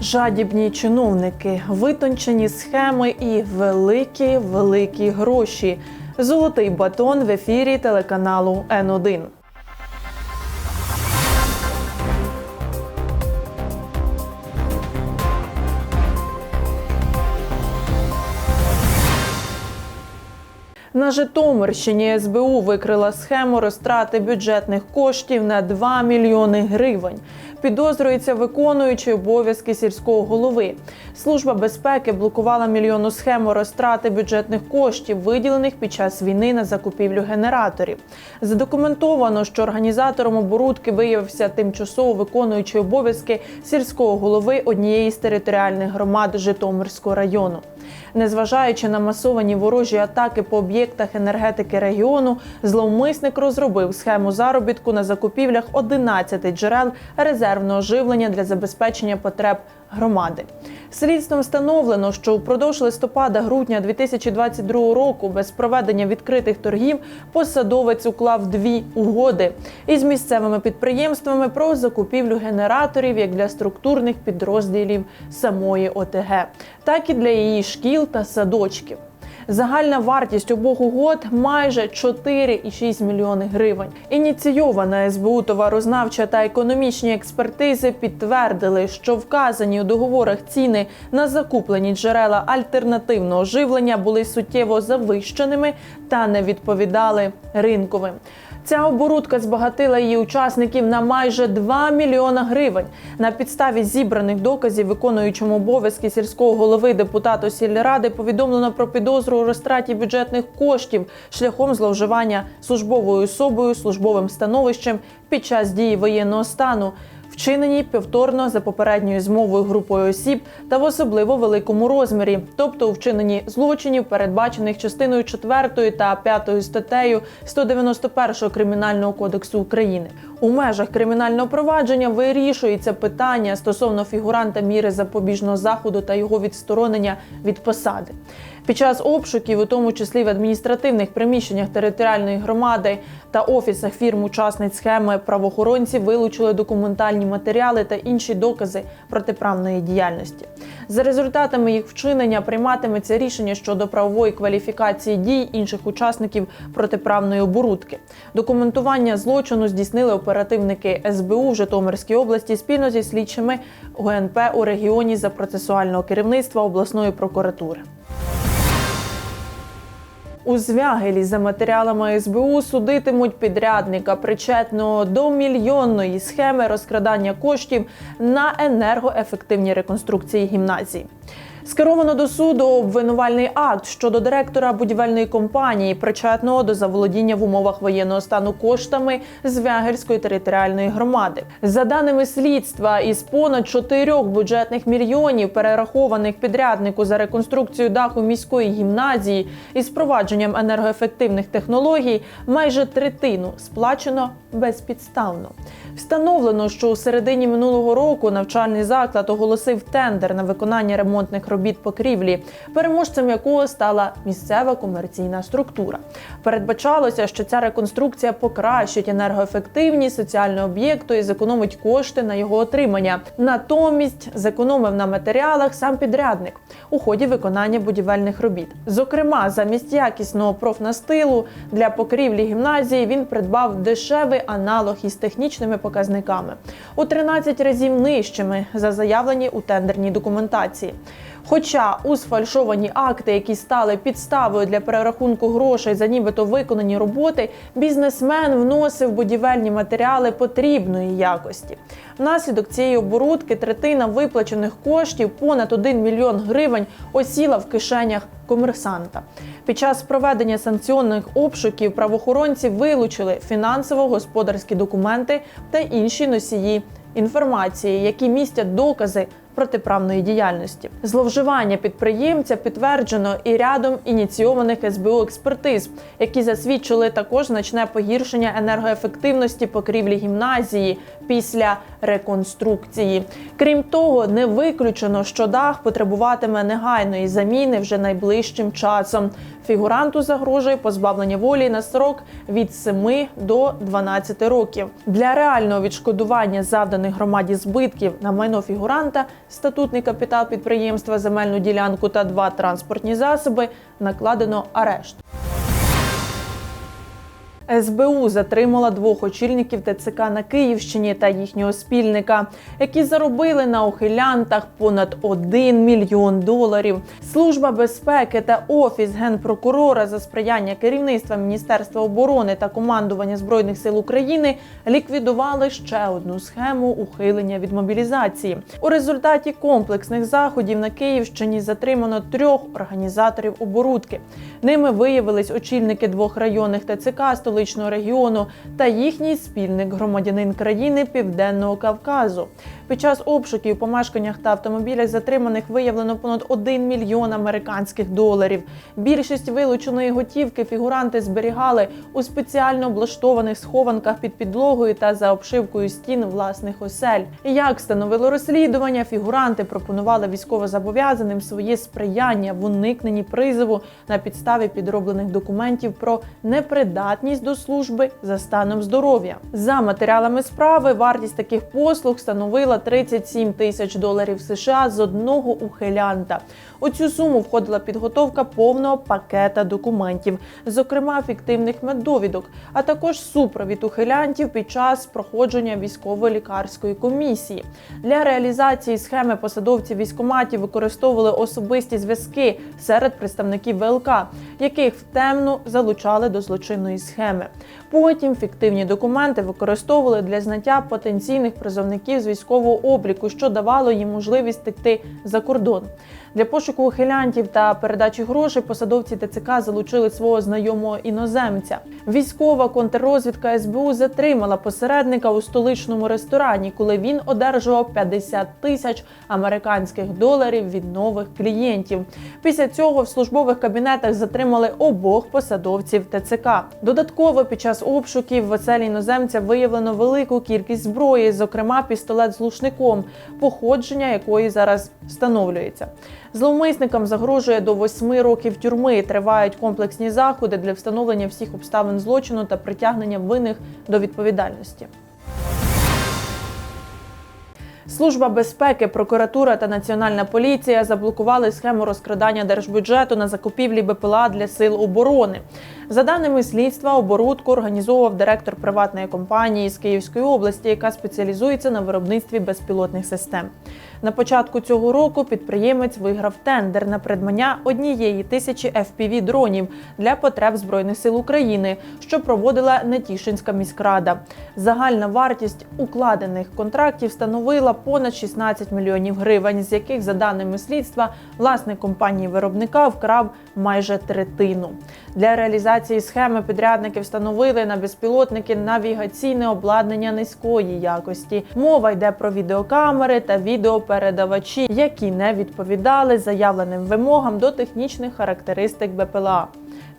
Жадібні чиновники, витончені схеми і великі великі гроші. Золотий батон в ефірі телеканалу Н1. На Житомирщині СБУ викрила схему розтрати бюджетних коштів на 2 мільйони гривень. Підозрюється виконуючий обов'язки сільського голови. Служба безпеки блокувала мільйонну схему розтрати бюджетних коштів, виділених під час війни на закупівлю генераторів. Задокументовано, що організатором оборудки виявився тимчасово виконуючий обов'язки сільського голови однієї з територіальних громад Житомирського району. Незважаючи на масовані ворожі атаки по об'єктах енергетики регіону, зловмисник розробив схему заробітку на закупівлях 11 джерел резервного живлення для забезпечення потреб громади. Слідством встановлено, що упродовж листопада-грудня 2022 року без проведення відкритих торгів посадовець уклав дві угоди із місцевими підприємствами про закупівлю генераторів як для структурних підрозділів самої ОТГ, так і для її шкіл та садочків. Загальна вартість обох угод майже 4,6 мільйони гривень. Ініційована СБУ товарознавча та економічні експертизи підтвердили, що вказані у договорах ціни на закуплені джерела альтернативного живлення були суттєво завищеними та не відповідали ринковим. Ця оборудка збагатила її учасників на майже 2 мільйона гривень. На підставі зібраних доказів виконуючому обов'язки сільського голови депутату сільради повідомлено про підозру у розтраті бюджетних коштів шляхом зловживання службовою особою, службовим становищем під час дії воєнного стану. Вчинені повторно за попередньою змовою групою осіб та в особливо великому розмірі, тобто у вчиненні злочинів, передбачених частиною 4 та 5 статтею 191 кримінального кодексу України. У межах кримінального провадження вирішується питання стосовно фігуранта міри запобіжного заходу та його відсторонення від посади. Під час обшуків, у тому числі в адміністративних приміщеннях територіальної громади та офісах фірм учасниць схеми правоохоронці вилучили документальні матеріали та інші докази протиправної діяльності. За результатами їх вчинення прийматиметься рішення щодо правової кваліфікації дій інших учасників протиправної оборудки. Документування злочину здійснили оперативники СБУ в Житомирській області спільно зі слідчими ГНП у регіоні за процесуального керівництва обласної прокуратури. У Звягелі за матеріалами СБУ судитимуть підрядника, причетного до мільйонної схеми розкрадання коштів на енергоефективні реконструкції гімназії. Скеровано до суду обвинувальний акт щодо директора будівельної компанії, причетного до заволодіння в умовах воєнного стану коштами Звягельської територіальної громади. За даними слідства, із понад 4 бюджетних мільйонів, перерахованих підряднику за реконструкцію даху міської гімназії із впровадженням енергоефективних технологій, майже третину сплачено безпідставно. Встановлено, що у середині минулого року навчальний заклад оголосив тендер на виконання ремонтних робіт покрівлі, переможцем якого стала місцева комерційна структура. Передбачалося, що ця реконструкція покращить енергоефективність соціального об'єкту і зекономить кошти на його отримання. Натомість зекономив на матеріалах сам підрядник у ході виконання будівельних робіт. Зокрема, замість якісного профнастилу для покрівлі гімназії він придбав дешевий аналог із технічними показниками у 13 разів нижчими за заявлені у тендерній документації. Хоча у сфальшовані акти, які стали підставою для перерахунку грошей за нібито виконані роботи, бізнесмен вносив будівельні матеріали потрібної якості. Внаслідок цієї оборудки третина виплачених коштів, понад 1 мільйон гривень, осіла в кишенях комерсанта. Під час проведення санкціонних обшуків правоохоронці вилучили фінансово-господарські документи та інші носії інформації, які містять докази протиправної діяльності. Зловживання підприємця підтверджено і рядом ініційованих СБУ експертиз, які засвідчили також значне погіршення енергоефективності покрівлі гімназії після реконструкції. Крім того, не виключено, що дах потребуватиме негайної заміни вже найближчим часом. Фігуранту загрожує позбавлення волі на срок від 7 до 12 років. Для реального відшкодування завданих громаді збитків на майно фігуранта статутний капітал підприємства, земельну ділянку та два транспортні засоби, накладено арешт. СБУ затримала двох очільників ТЦК на Київщині та їхнього спільника, які заробили на ухилянтах понад 1 мільйон доларів. Служба безпеки та офіс генпрокурора за сприяння керівництва Міністерства оборони та командування збройних сил України ліквідували ще одну схему ухилення від мобілізації. У результаті комплексних заходів на Київщині затримано трьох організаторів оборудки. Ними виявились очільники двох районних ТЦК столичного регіону та їхній спільник громадянин країни Південного Кавказу. Під час обшуків у помешканнях та автомобілях затриманих виявлено понад 1 мільйон американських доларів. Більшість вилученої готівки фігуранти зберігали у спеціально облаштованих схованках під підлогою та за обшивкою стін власних осель. Як встановило розслідування, фігуранти пропонували військовозобов'язаним своє сприяння в уникненні призову на підставі підроблених документів про непридатність до служби за станом здоров'я. За матеріалами справи вартість таких послуг становила 37 тисяч доларів США з одного ухилянта. У цю суму входила підготовка повного пакета документів, зокрема фіктивних меддовідок, а також супровід ухилянтів під час проходження військово-лікарської комісії. Для реалізації схеми посадовці військоматів використовували особисті зв'язки серед представників ВЛК, яких втемно залучали до злочинної схеми. Потім фіктивні документи використовували для зняття потенційних призовників з військового обліку, що давало їм можливість текти за кордон. Для пошуку ухилянтів та передачі грошей посадовці ТЦК залучили свого знайомого іноземця. Військова контррозвідка СБУ затримала посередника у столичному ресторані, коли він одержував 50 тисяч американських доларів від нових клієнтів. Після цього в службових кабінетах затримали обох посадовців ТЦК. Додатково під час обшуків в оселі іноземця виявлено велику кількість зброї, зокрема пістолет з глушником, походження якої зараз встановлюється. Зловмисникам загрожує до восьми років тюрми. Тривають комплексні заходи для встановлення всіх обставин злочину та притягнення винних до відповідальності. Служба безпеки, прокуратура та національна поліція заблокували схему розкрадання держбюджету на закупівлі БПЛА для сил оборони. За даними слідства, оборудку організовував директор приватної компанії з Київської області, яка спеціалізується на виробництві безпілотних систем. На початку цього року підприємець виграв тендер на придбання однієї тисячі fpv дронів для потреб збройних сил України, що проводила Нетішинська міськрада. Загальна вартість укладених контрактів становила понад 16 мільйонів гривень, з яких, за даними слідства, власник компанії виробника вкрав майже третину. Для реалізації схеми підрядники встановили на безпілотники навігаційне обладнання низької якості. Мова йде про відеокамери та відеопередавачі, які не відповідали заявленим вимогам до технічних характеристик БПЛА.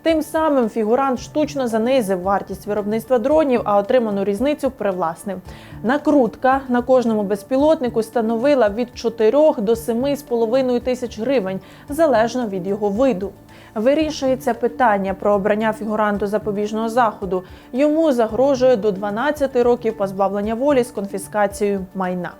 Тим самим фігурант штучно занизив вартість виробництва дронів, а отриману різницю привласнив. Накрутка на кожному безпілотнику становила від 4 до 7,5 тисяч гривень залежно від його виду. Вирішується питання про обрання фігуранту запобіжного заходу. Йому загрожує до 12 років позбавлення волі з конфіскацією майна.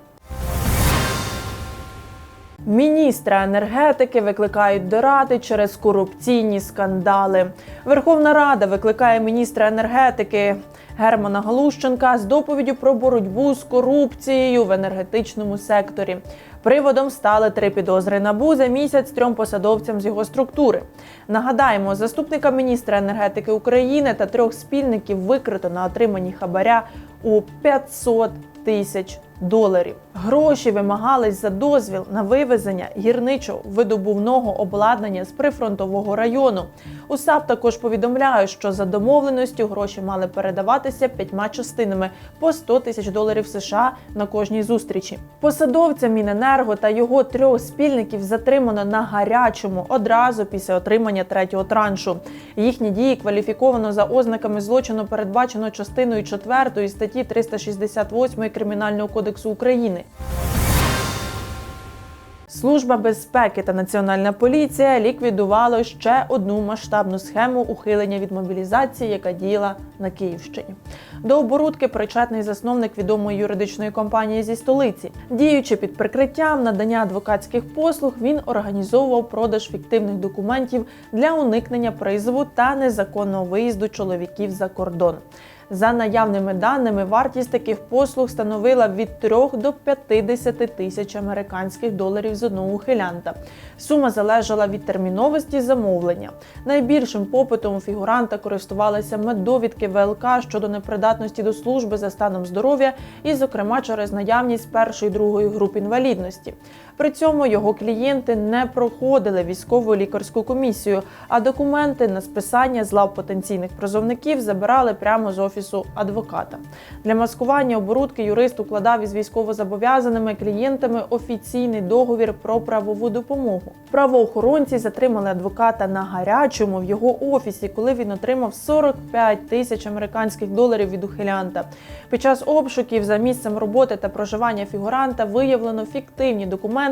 Міністра енергетики викликають до ради через корупційні скандали. Верховна Рада викликає міністра енергетики Германа Галущенка з доповіддю про боротьбу з корупцією в енергетичному секторі. Приводом стали три підозри набу за місяць трьом посадовцям з його структури. Нагадаємо, заступника міністра енергетики України та трьох спільників викрито на отриманні хабаря у 500 тисяч доларів. Гроші вимагались за дозвіл на вивезення гірничо-видобувного обладнання з прифронтового району. УСАП також повідомляє, що за домовленістю гроші мали передаватися п'ятьма частинами по 100 тисяч доларів США на кожній зустрічі. Посадовця Міненерго та його трьох спільників затримано на гарячому одразу після отримання третього траншу. Їхні дії кваліфіковано за ознаками злочину, передбачено частиною 4 статті 368 Кримінального кодексу України. Служба безпеки та національна поліція ліквідували ще одну масштабну схему ухилення від мобілізації, яка діяла на Київщині. До оборудки причетний засновник відомої юридичної компанії зі столиці. Діючи під прикриттям надання адвокатських послуг, він організовував продаж фіктивних документів для уникнення призову та незаконного виїзду чоловіків за кордон. За наявними даними, вартість таких послуг становила від 3 до 50 тисяч американських доларів з одного ухилянта. Сума залежала від терміновості замовлення. Найбільшим попитом у фігуранта користувалися меддовідки ВЛК щодо непридатності до служби за станом здоров'я, і, зокрема, через наявність першої другої груп інвалідності. При цьому його клієнти не проходили військову лікарську комісію, а документи на списання з лав потенційних призовників забирали прямо з офісу адвоката. Для маскування оборудки юрист укладав із військовозобов'язаними клієнтами офіційний договір про правову допомогу. Правоохоронці затримали адвоката на гарячому в його офісі, коли він отримав 45 тисяч американських доларів від ухилянта. Під час обшуків за місцем роботи та проживання фігуранта виявлено фіктивні документи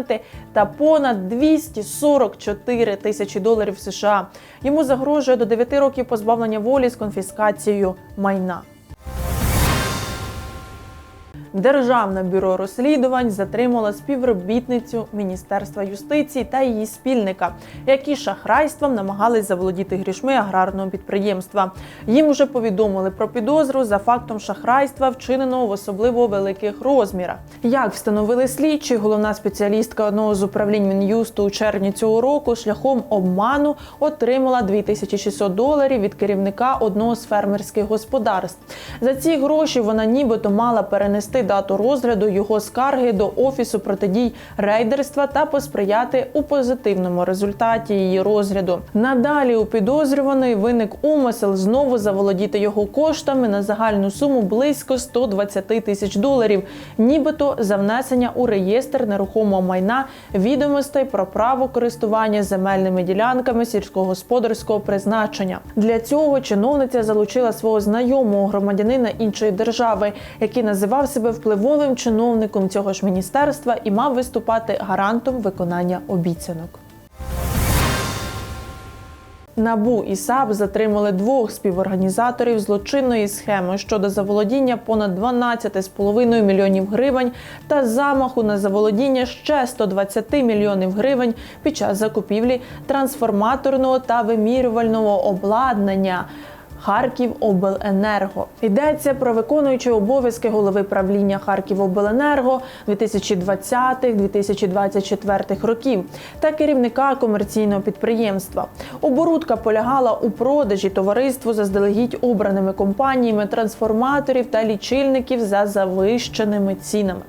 та понад 244 тисячі доларів США. Йому загрожує до 9 років позбавлення волі з конфіскацією майна. Державне бюро розслідувань затримало співробітницю Міністерства юстиції та її спільника, які шахрайством намагались заволодіти грішми аграрного підприємства. Їм уже повідомили про підозру за фактом шахрайства, вчиненого в особливо великих розмірах. Як встановили слідчі, головна спеціалістка одного з управлінь Мін'юсту у червні цього року шляхом обману отримала 2600 доларів від керівника одного з фермерських господарств. За ці гроші вона нібито мала перенести дату розгляду його скарги до офісу протидій рейдерства та посприяти у позитивному результаті її розгляду. Надалі у підозрюваної виник умисел знову заволодіти його коштами на загальну суму близько 120 тисяч доларів, нібито за внесення у реєстр нерухомого майна відомостей про право користування земельними ділянками сільськогосподарського призначення. Для цього чиновниця залучила свого знайомого громадянина іншої держави, який називав себе впливовим чиновником цього ж міністерства і мав виступати гарантом виконання обіцянок. Набу і САП затримали двох співорганізаторів злочинної схеми щодо заволодіння понад 12,5 мільйонів гривень та замаху на заволодіння ще 120 мільйонів гривень під час закупівлі трансформаторного та вимірювального обладнання. Харківобленерго йдеться про виконуючі обов'язки голови правління Харківобленерго 2020-2024 років та керівника комерційного підприємства. Оборудка полягала у продажі товариству заздалегідь обраними компаніями трансформаторів та лічильників за завищеними цінами.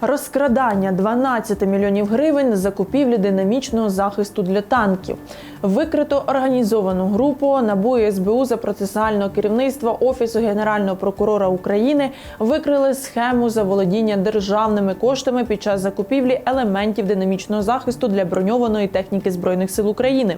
Розкрадання 12 мільйонів гривень на закупівлі динамічного захисту для танків. Викрито організовану групу НАБУ СБУ за процесуального керівництва Офісу Генерального прокурора України викрили схему заволодіння державними коштами під час закупівлі елементів динамічного захисту для броньованої техніки збройних сил України.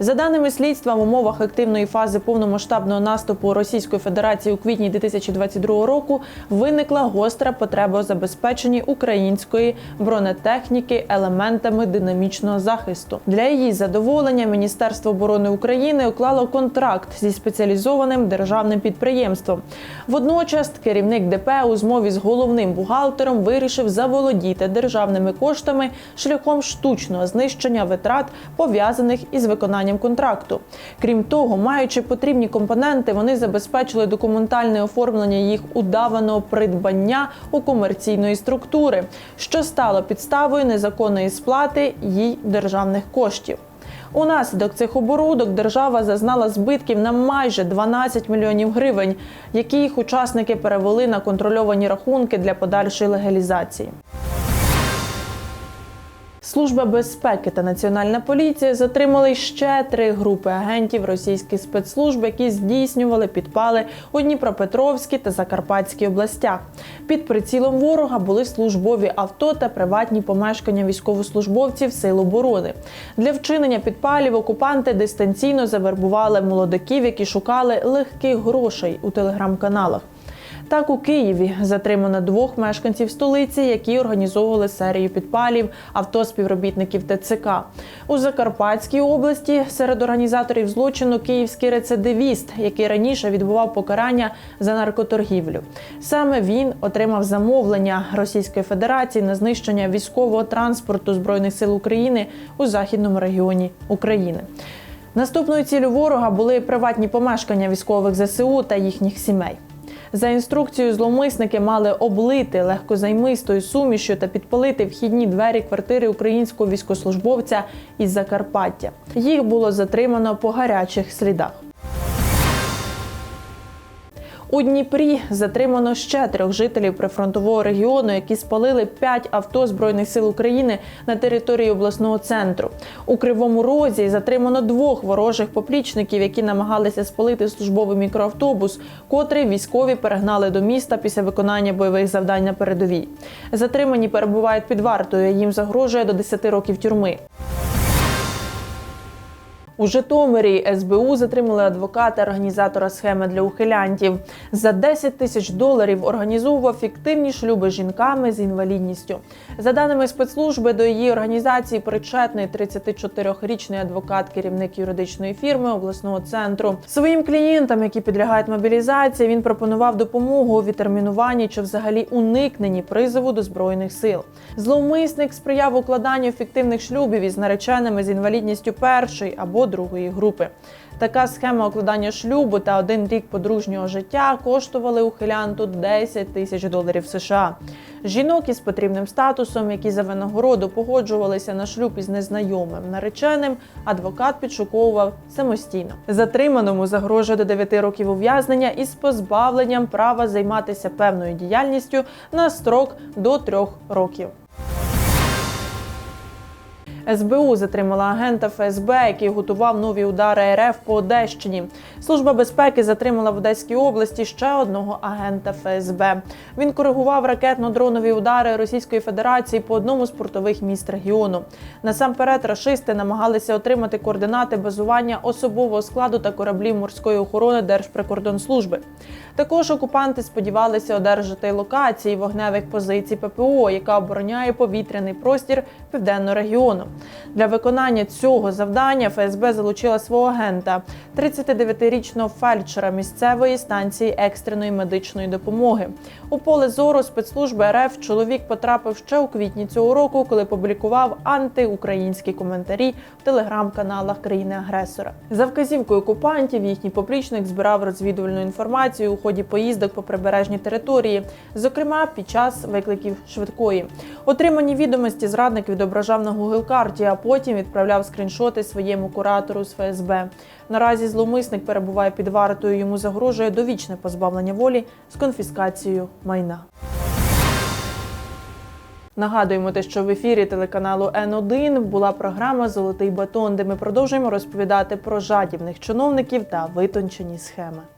За даними слідства, в умовах активної фази повномасштабного наступу Російської Федерації у квітні 2022 року виникла гостра потреба у забезпеченні української бронетехніки елементами динамічного захисту. Для її задоволення Міністерство оборони України уклало контракт зі спеціалізованим державним підприємством. Водночас керівник ДП у змові з головним бухгалтером вирішив заволодіти державними коштами шляхом штучного знищення витрат пов'язаних із виконанням контракту. Крім того, маючи потрібні компоненти, вони забезпечили документальне оформлення їх удаваного придбання у комерційної структури, що стало підставою незаконної сплати їй державних коштів. Унаслідок цих оборудок держава зазнала збитків на майже 12 мільйонів гривень, які їх учасники перевели на контрольовані рахунки для подальшої легалізації. Служба безпеки та національна поліція затримали ще три групи агентів російських спецслужб, які здійснювали підпали у Дніпропетровській та Закарпатській областях. Під прицілом ворога були службові авто та приватні помешкання військовослужбовців Сил оборони. Для вчинення підпалів окупанти дистанційно завербували молодиків, які шукали легких грошей у телеграм-каналах. Так у Києві затримано двох мешканців столиці, які організовували серію підпалів авто співробітників ТЦК. У Закарпатській області серед організаторів злочину київський рецидивіст, який раніше відбував покарання за наркоторгівлю. Саме він отримав замовлення Російської Федерації на знищення військового транспорту збройних сил України у західному регіоні України. Наступною ціллю ворога були приватні помешкання військових ЗСУ та їхніх сімей. За інструкцією, зловмисники мали облити легкозаймистою сумішю та підпалити вхідні двері квартири українського військовослужбовця із Закарпаття. Їх було затримано по гарячих слідах. У Дніпрі затримано ще трьох жителів прифронтового регіону, які спалили п'ять авто збройних сил України на території обласного центру. У кривому розі затримано двох ворожих поплічників, які намагалися спалити службовий мікроавтобус, котрий військові перегнали до міста після виконання бойових завдань на передовій. Затримані перебувають під вартою. Їм загрожує до 10 років тюрми. У Житомирі СБУ затримали адвоката організатора схеми для ухилянтів. За 10 тисяч доларів організовував фіктивні шлюби з жінками з інвалідністю. За даними спецслужби, до її організації причетний 34-річний адвокат, керівник юридичної фірми обласного центру. Своїм клієнтам, які підлягають мобілізації, він пропонував допомогу у відтермінуванні чи взагалі уникненні призову до збройних сил. Зловмисник сприяв укладанню фіктивних шлюбів із нареченими з інвалідністю першої або другої групи. Така схема укладання шлюбу та один рік подружнього життя коштували ухилянту 10 тисяч доларів США. Жінок із потрібним статусом, які за винагороду погоджувалися на шлюб із незнайомим нареченим, адвокат підшуковував самостійно. Затриманому загрожує до 9 років ув'язнення із позбавленням права займатися певною діяльністю на строк до 3 років. СБУ затримала агента ФСБ, який готував нові удари РФ по Одещині. Служба безпеки затримала в Одеській області ще одного агента ФСБ. Він коригував ракетно-дронові удари Російської Федерації по одному з портових міст регіону. Насамперед, рашисти намагалися отримати координати базування особового складу та кораблів морської охорони Держприкордонслужби. Також окупанти сподівалися одержати локації вогневих позицій ППО, яка обороняє повітряний простір південного регіону. Для виконання цього завдання ФСБ залучила свого агента, 39-річного фельдшера місцевої станції екстреної медичної допомоги. У поле зору спецслужби РФ чоловік потрапив ще у квітні цього року, коли публікував антиукраїнські коментарі в телеграм-каналах країни-агресора. За вказівкою окупантів їхній поплічник збирав розвідувальну інформацію у ході поїздок по прибережній території, зокрема під час викликів швидкої. Отримані відомості зрадник відображав на Google карті, а потім відправляв скріншоти своєму куратору з ФСБ. Наразі зловмисник перебуває під вартою. Йому загрожує довічне позбавлення волі з конфіскацією майна. Нагадуємо те, що в ефірі телеканалу Н1 була програма Золотий батон, де ми продовжуємо розповідати про жадібних чиновників та витончені схеми.